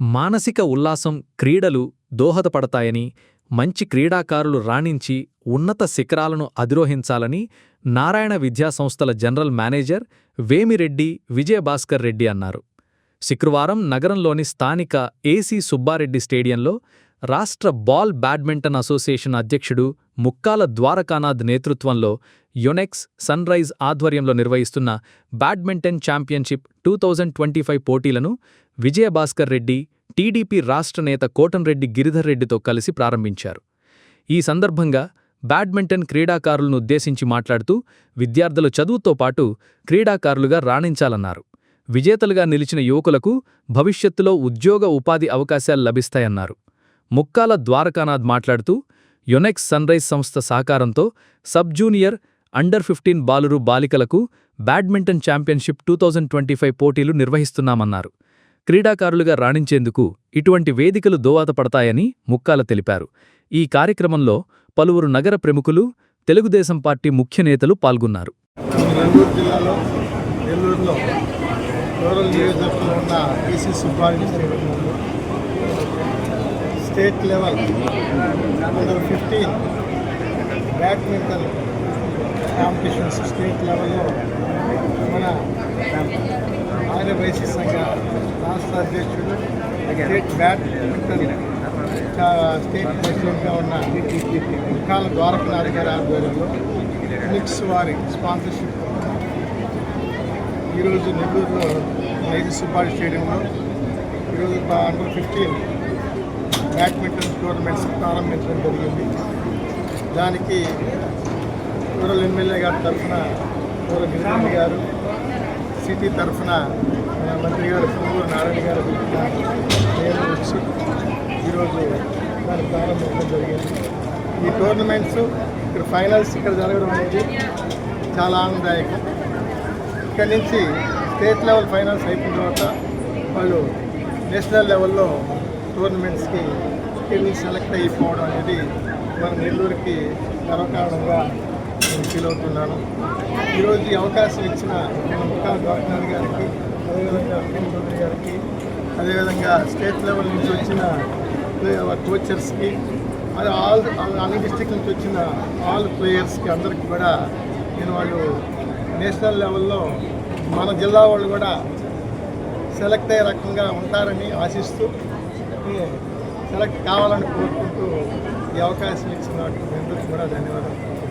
మానసిక ఉల్లాసం క్రీడలు దోహదపడతాయని మంచి క్రీడాకారులు రాణించి ఉన్నత శిఖరాలను అధిరోహించాలని నారాయణ విద్యాసంస్థల జనరల్ మేనేజర్ వేమిరెడ్డి విజయభాస్కర్ రెడ్డి అన్నారు. శుక్రవారం నగరంలోని స్థానిక ఏసీ సుబ్బారెడ్డి స్టేడియంలో రాష్ట్ర బాల్ బ్యాడ్మింటన్ అసోసియేషన్ అధ్యక్షుడు ముక్కాల ద్వారకానాథ్ నేతృత్వంలో యునెక్స్ సన్ రైజ్ ఆధ్వర్యంలో నిర్వహిస్తున్న badminton championship two thousand twenty five పోటీలను విజయభాస్కర్ రెడ్డి టీడీపీ రాష్ట్ర నేత కోటంరెడ్డి గిరిధర్ రెడ్డితో కలిసి ప్రారంభించారు. ఈ సందర్భంగా బ్యాడ్మింటన్ క్రీడాకారులను ఉద్దేశించి మాట్లాడుతూ విద్యార్థులు చదువుతో పాటు క్రీడాకారులుగా రాణించాలన్నారు. విజేతలుగా నిలిచిన యువకులకు భవిష్యత్తులో ఉద్యోగ ఉపాధి అవకాశాలు లభిస్తాయన్నారు. ముక్కాల ద్వారకానాథ్ మాట్లాడుతూ యునెక్స్ సన్రైజ్ సంస్థ సహకారంతో సబ్ జూనియర్ అండర్ ఫిఫ్టీన్ బాలురు బాలికలకు badminton championship two thousand twenty five పోటీలు నిర్వహిస్తున్నామన్నారు. క్రీడాకారులుగా రాణించేందుకు ఇటువంటి వేదికలు దోహదపడతాయని ముక్కాల తెలిపారు. ఈ కార్యక్రమంలో పలువురు నగర ప్రముఖులు తెలుగుదేశం పార్టీ ముఖ్య నేతలు పాల్గొన్నారు. నెల్లూరులో రూరల్ నియోజకవర్గంలో ఉన్న EC Subbareddy state level under fifteen badminton competitions state లెవెల్లో మన ఆర్యవైశ్య సంఘ రాష్ట్ర అధ్యక్షుడు స్టేట్ బ్యాడ్మింటన్ స్టేట్ ప్రెసిడెంట్గా ఉన్న ముఖాల ద్వారకనాథ్ గారి ఆధ్వర్యంలో మిక్స్ వారి స్పాన్సర్షిప్. ఈరోజు నెల్లూరులో ఐదు సుబ్బాడి స్టేడియంలో ఈరోజు అండర్ ఫిఫ్టీన్ బ్యాడ్మింటన్ టోర్నమెంట్స్ ప్రారంభించడం జరిగింది. దానికి రూరల్ ఎమ్మెల్యే గారి తరఫున రూరల్ గిరిజన గారు సిటీ తరఫున మంత్రి గారు పొంగూరు నారాయణ గారు నేను వచ్చి ఈరోజు దాన్ని ప్రారంభించడం జరిగింది. ఈ టోర్నమెంట్స్ ఇక్కడ ఫైనల్స్ ఇక్కడ జరగడం అనేది చాలా ఆనందదాయకం. ఇక్కడి నుంచి స్టేట్ లెవెల్ ఫైనల్స్ అయిపోయిన తర్వాత వాళ్ళు నేషనల్ లెవెల్లో టోర్నమెంట్స్కి వెళ్ళి సెలెక్ట్ అయిపోవడం అనేది మన నెల్లూరుకి గర్వకారణంగా నేను ఫీల్ అవుతున్నాను. ఈరోజు ఈ అవకాశం ఇచ్చిన మన ముఖా గవర్నర్ గారికి అదేవిధంగా అరవింద్ చౌదరి గారికి అదేవిధంగా స్టేట్ లెవెల్ నుంచి వచ్చిన కోచర్స్కి అది ఆల్ అన్ని డిస్టిక్ నుంచి వచ్చిన ఆల్ ప్లేయర్స్కి అందరికీ కూడా నేను వాళ్ళు నేషనల్ లెవెల్లో మన జిల్లా వాళ్ళు కూడా సెలెక్ట్ అయ్యే రకంగా ఉంటారని ఆశిస్తూ సెలెక్ట్ కావాలని కోరుకుంటూ ఈ అవకాశం ఇచ్చిన వాటికి అందరికీ కూడా ధన్యవాదాలు.